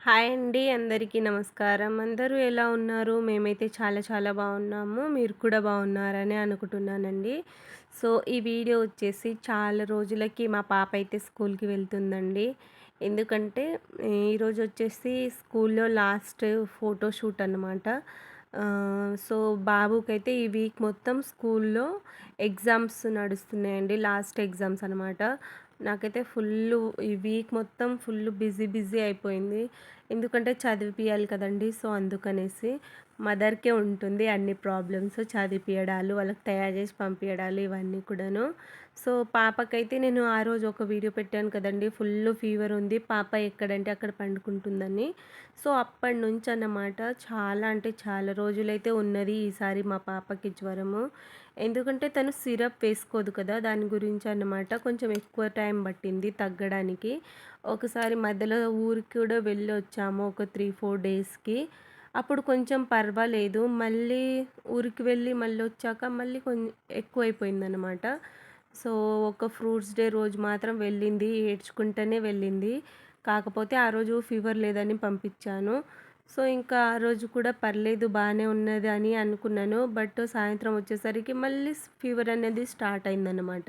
Hi అండి. అందరికీ నమస్కారం. అందరూ ఎలా ఉన్నారు? మేమైతే చాలా చాలా బాగున్నాము. మీరు కూడా బాగున్నారని అనుకుంటున్నానండి. సో, ఈ వీడియో వచ్చేసి చాలా రోజులకి మా పాప అయితే స్కూల్‌కి వెళ్తుందండి. ఎందుకంటే ఈరోజు వచ్చేసి స్కూల్‌లో లాస్ట్ ఫోటో షూట్ అనమాట. సో, బాబుకైతే ఈ వీక్ మొత్తం స్కూల్‌లో ఎగ్జామ్స్ నడుస్తున్నాయండి. లాస్ట్ ఎగ్జామ్స్ అనమాట. నాకైతే ఫుల్లు ఈ వీక్ మొత్తం ఫుల్ బిజీ బిజీ అయిపోయింది. ఎందుకంటే చదివిపియాలి కదండీ! సో, అందుకనేసి మదర్‌కే ఉంటుంది అన్ని ప్రాబ్లమ్స్ చదివిపియడాలు, వాళ్ళకి తయారు చేసి పంపించడాలు ఇవన్నీ కూడాను. సో, పాపకైతే నేను ఆ రోజు ఒక వీడియో పెట్టాను కదండీ! ఫుల్ ఫీవర్ ఉంది. పాప ఎక్కడంటే అక్కడ పండుకుంటుందని. సో, అప్పటినుంచి అన్నమాట చాలా అంటే చాలా రోజులైతే ఉన్నది ఈసారి మా పాపకి జ్వరము. ఎందుకంటే తను సిరప్ వేసుకోదు కదా! దాని గురించి అన్నమాట కొంచెం ఎక్కువ టైం పట్టింది తగ్గడానికి. ఒకసారి మధ్యలో ఊరికి కూడా వెళ్ళి వచ్చాము ఒక 3, 4 డేస్‌కి. అప్పుడు కొంచెం పర్వాలేదు. మళ్ళీ ఊరికి వెళ్ళి మళ్ళీ వచ్చాక మళ్ళీ కొంచెం ఎక్కువైపోయిందనమాట. సో, ఒక ఫ్రూట్స్ డే రోజు మాత్రం వెళ్ళింది. ఏడ్చుకుంటూనే వెళ్ళింది. కాకపోతే ఆ రోజు ఫీవర్ లేదని పంపించాను. సో, ఇంకా ఆ రోజు కూడా పర్లేదు బాగానే ఉన్నది అని అనుకున్నాను. బట్ సాయంత్రం వచ్చేసరికి మళ్ళీ ఫీవర్ అనేది స్టార్ట్ అయిందనమాట.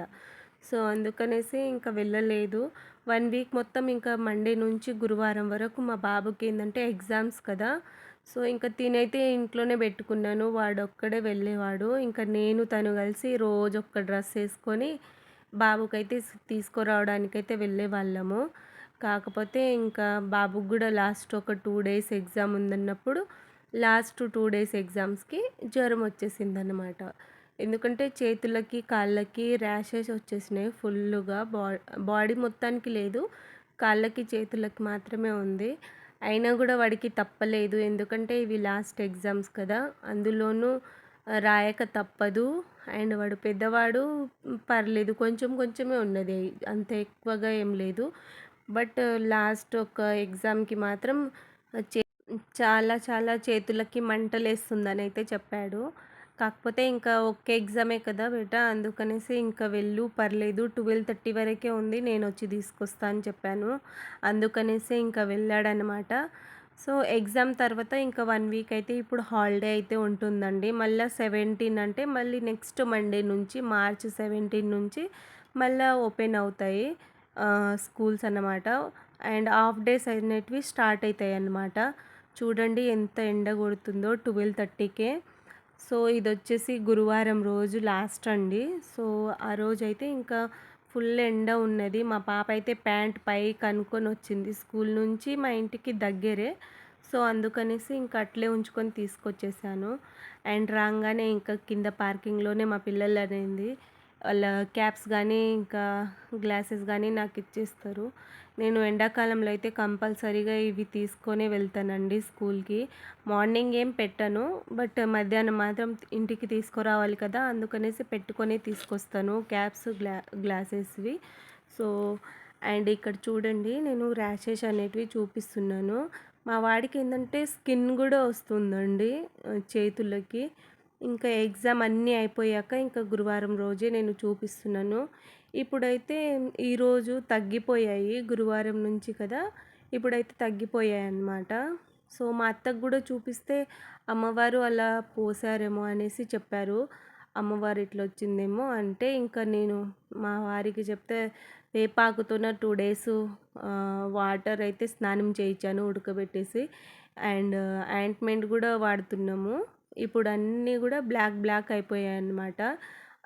సో, అందుకనేసి ఇంకా వెళ్ళలేదు. వన్ వీక్ మొత్తం ఇంకా మండే నుంచి గురువారం వరకు మా బాబుకి ఏంటంటే ఎగ్జామ్స్ కదా! సో, ఇంక తినైతే ఇంట్లోనే పెట్టుకున్నాను. వాడొక్కడే వెళ్ళేవాడు. ఇంకా నేను తను కలిసి రోజు ఒక్క డ్రెస్ వేసుకొని బాబుకైతే తీసుకురావడానికైతే తీసుకురావడానికైతే వెళ్ళేవాళ్ళము. కాకపోతే ఇంకా బాబుకి కూడా లాస్ట్ ఒక టూ డేస్ ఎగ్జామ్ ఉందన్నప్పుడు లాస్ట్ టూ డేస్ ఎగ్జామ్స్‌కి జ్వరం వచ్చేసిందనమాట. ఎందుకంటే చేతులకి, కాళ్ళకి ర్యాషెస్ వచ్చేసినాయి ఫుల్లుగా. బా బాడీ మొత్తానికి లేదు. కాళ్ళకి, చేతులకి మాత్రమే ఉంది. అయినా కూడా వాడికి తప్పలేదు. ఎందుకంటే ఇవి లాస్ట్ ఎగ్జామ్స్ కదా! అందులోనూ రాయక తప్పదు. అండ్ వాడు పెద్దవాడు పర్లేదు కొంచెం కొంచెమే ఉన్నది. అంత ఎక్కువగా ఏం లేదు. బట్ లాస్ట్ ఒక ఎగ్జామ్‌కి మాత్రం చే చాలా చాలా చేతులకి మంటలేస్తుందనైతే చెప్పాడు. కాకపోతే ఇంకా ఒకే ఎగ్జామే కదా బేటా! అందుకనేసి ఇంకా వెళ్ళు పర్లేదు 12:30 వరకే ఉంది. నేను వచ్చి తీసుకొస్తా అని చెప్పాను. అందుకనేసి ఇంకా వెళ్ళాడనమాట. సో, ఎగ్జామ్ తర్వాత ఇంకా వన్ వీక్ అయితే ఇప్పుడు హాలిడే అయితే ఉంటుందండి. మళ్ళీ సెవెంటీన్ అంటే మళ్ళీ నెక్స్ట్ మండే నుంచి మార్చ్ 17 నుంచి మళ్ళీ ఓపెన్ అవుతాయి స్కూల్స్ అన్నమాట. అండ్ హాఫ్ డేస్ అనేటివి స్టార్ట్ అవుతాయి అన్నమాట చూడండి ఎంత ఎండ కొడుతుందో 12:30కే. సో, ఇది వచ్చేసి గురువారం రోజు లాస్ట్ అండి. సో, ఆ రోజైతే ఇంకా ఫుల్ ఎండ ఉన్నది. మా పాప అయితే ప్యాంట్ పై కనుక్కొని వచ్చింది. స్కూల్ నుంచి మా ఇంటికి దగ్గరే. సో, అందుకనేసి ఇంక అట్లే ఉంచుకొని తీసుకొచ్చేసాను. అండ్ రాగానే ఇంకా కింద పార్కింగ్‌లోనే మా పిల్లలనేది వాళ్ళ క్యాప్స్ కానీ ఇంకా గ్లాసెస్ కానీ నాకు ఇచ్చేస్తారు నేను ఎండాకాలంలో అయితే కంపల్సరీగా ఇవి తీసుకొనే వెళ్తానండి స్కూల్‌కి. మార్నింగ్ ఏం పెట్టను. బట్ మధ్యాహ్నం మాత్రం ఇంటికి తీసుకురావాలి కదా! అందుకనేసి పెట్టుకొనే తీసుకొస్తాను క్యాప్స్, గ్లా గ్లాసెస్‌వి. సో, అండ్ ఇక్కడ చూడండి నేను ర్యాషెస్ అనేటివి చూపిస్తున్నాను. మా వాడికి ఏంటంటే స్కిన్ కూడా వస్తుందండి చేతులకి. ఇంకా ఎగ్జామ్ అన్నీ అయిపోయాక ఇంకా గురువారం రోజే నేను చూపిస్తున్నాను. ఇప్పుడైతే ఈరోజు తగ్గిపోయాయి. గురువారం నుంచి కదా! ఇప్పుడైతే తగ్గిపోయాయి అన్నమాట సో, మా అత్తకు కూడా చూపిస్తే అమ్మవారు అలా పోసారేమో అనేసి చెప్పారు. అమ్మవారు ఇట్లా వచ్చిందేమో అంటే ఇంకా నేను మా వారికి చెప్తే వేపాకుతోన టూ డేస్ వాటర్ అయితే స్నానం చేయించాను ఉడకబెట్టేసి. అండ్ ఆయింట్‌మెంట్ కూడా వాడుతున్నాము. ఇప్పుడు అన్నీ కూడా బ్లాక్ బ్లాక్ అయిపోయాయి అన్నమాట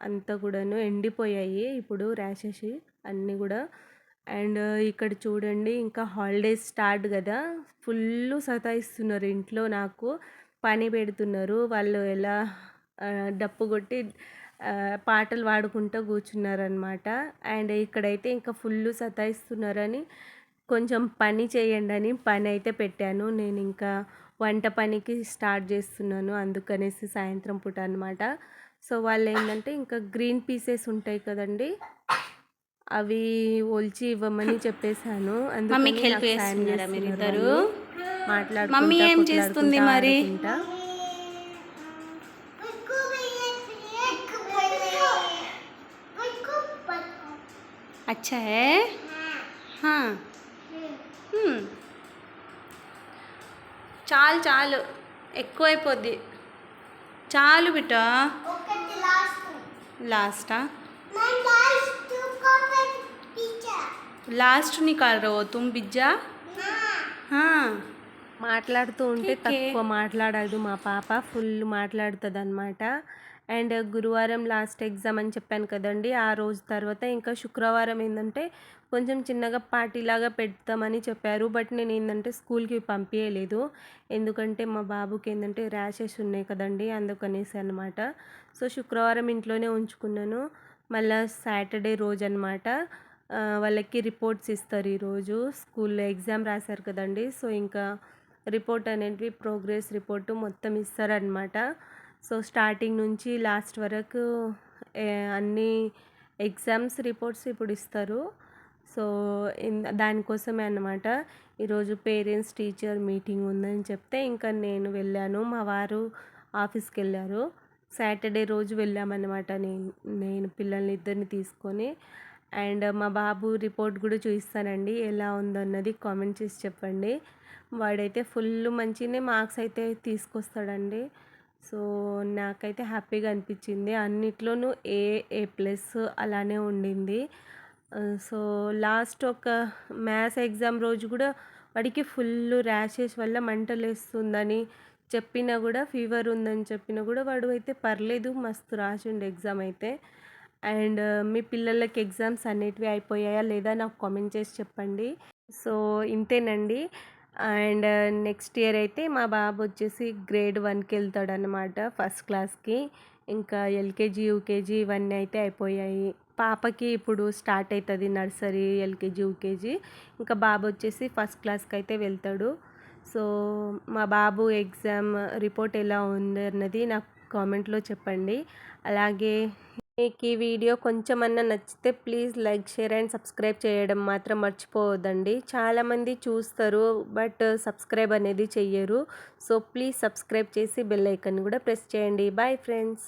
అంతా కూడాను ఎండిపోయాయి ఇప్పుడు ర్యాషెస్ అన్నీ కూడా అండ్ ఇక్కడ చూడండి ఇంకా హాలిడేస్ స్టార్ట్ కదా ఫుల్లు సతాయిస్తున్నారు ఇంట్లో నాకు. పని పెడుతున్నారు. వాళ్ళు ఎలా డప్పు కొట్టి పాటలు పాడుకుంటూ కూర్చున్నారనమాట. అండ్ ఇక్కడైతే ఇంకా ఫుల్లు సతాయిస్తున్నారని కొంచెం పని చేయండని అయితే పెట్టాను. నేను ఇంకా వంట పనికి స్టార్ట్ చేస్తున్నాను. అందుకనేసి సాయంత్రం పూట అనమాట. సో, వాళ్ళేందంటే ఇంకా గ్రీన్ పీసెస్ ఉంటాయి కదండీ! అవి ఒలిచి ఇవ్వమని చెప్పేసాను. మమ్మీకి అందుకని హెల్ప్ నాకు సాయం చేస్తున్నారా చేస్తున్నారు మీరిద్దరూ? వాళ్ళు. మాట్లాడుకుంటా, మమ్మీ ఏం చేస్తుంది కొట్లాడుకుంటా, మరి? ఆడుకుంటా. अच्छा है हाँ చాలు చాలు. ఎక్కువైపోద్ది. చాలు బిట లాస్టా లాస్ట్ నికాల్ రో తుమ్ బిజ్జా? మాట్లాడుతూ ఉంటే తక్కువ మాట్లాడదు. మా పాప ఫుల్ మాట్లాడుతుంది అనమాట అండ్ గురువారం లాస్ట్ ఎగ్జామ్ అని చెప్పాను కదండి ఆ రోజు తర్వాత ఇంకా శుక్రవారం ఏంటంటే కొంచెం చిన్నగా పార్టీలాగా పెడతామని చెప్పారు. బట్ నేను ఏంటంటే స్కూల్కి పంపించలేదు ఎందుకంటే మా బాబుకి ఏంటంటే ర్యాషెస్ ఉన్నాయి కదండి అందుకనేసి అనమాట సో శుక్రవారం ఇంట్లోనే ఉంచుకున్నాను. మళ్ళీ సాటర్డే రోజు అనమాట వాళ్ళకి రిపోర్ట్స్ ఇస్తారు ఈరోజు స్కూల్లో ఎగ్జామ్ రాశారు కదండి. సో ఇంకా రిపోర్ట్ అనేటివి ప్రోగ్రెస్ రిపోర్టు మొత్తం ఇస్తారనమాట సో స్టార్టింగ్ నుంచి లాస్ట్ వరకు అన్ని ఎగ్జామ్స్ రిపోర్ట్స్ ఇప్పుడు ఇస్తారు. సో ఇన్- దానికోసమే అన్నమాట. ఈరోజు పేరెంట్స్ టీచర్ మీటింగ్ ఉందని చెప్తే ఇంకా నేను వెళ్ళాను. మా వారు ఆఫీస్కి వెళ్ళారు. సాటర్డే రోజు వెళ్ళామన్నమాట నేను నేను పిల్లల్ని ఇద్దరిని తీసుకొని. అండ్ మా బాబు రిపోర్ట్ కూడా చూపిస్తానండి ఎలా ఉందన్నది కామెంట్ చేసి చెప్పండి. వాడైతే ఫుల్ మంచినే మార్క్స్ అయితే తీసుకొస్తాడండి. సో నాకైతే హ్యాపీగా అనిపించింది. అన్నిట్లోనూ ఏ ఏ ప్లస్ అలానే ఉండింది. సో లాస్ట్ ఒక మ్యాథ్స్ ఎగ్జామ్ రోజు కూడా వాడికి ఫుల్ ర్యాషెస్ వల్ల మంటలు వేస్తుందని చెప్పినా కూడా ఫీవర్ ఉందని చెప్పినా కూడా వాడు అయితే పర్లేదు మస్తు రాసిండు ఎగ్జామ్ అయితే. అండ్ మీ పిల్లలకి ఎగ్జామ్స్ అన్నిటివి అయిపోయాయా లేదా నాకు కామెంట్ చేసి చెప్పండి. సో ఇంతేనండి. అండ్ నెక్స్ట్ ఇయర్ అయితే మా బాబు వచ్చేసి గ్రేడ్ వన్కి వెళ్తాడు అనమాట ఫస్ట్ క్లాస్కి. ఇంకా ఎల్కేజీ యూకేజీ ఇవన్నీ అయితే అయిపోయాయి. పాపకి ఇప్పుడు స్టార్ట్ అవుతుంది నర్సరీ ఎల్కేజీ యూకేజీ. ఇంకా బాబు వచ్చేసి ఫస్ట్ క్లాస్కి అయితే వెళ్తాడు. సో మా బాబు ఎగ్జామ్ రిపోర్ట్ ఎలా ఉంది అన్నది నాకు కామెంట్లో చెప్పండి. అలాగే మీకు ఈ వీడియో కొంచెమన్నా నచ్చితే please like share and subscribe చేయడం మాత్రం మర్చిపోవద్దండి. చాలామంది చూస్తారు బట్ సబ్స్క్రైబ్ అనేది చెయ్యరు. సో ప్లీజ్ సబ్స్క్రైబ్ చేసి బెల్ ఐకన్ కూడా ప్రెస్ చేయండి. Bye friends.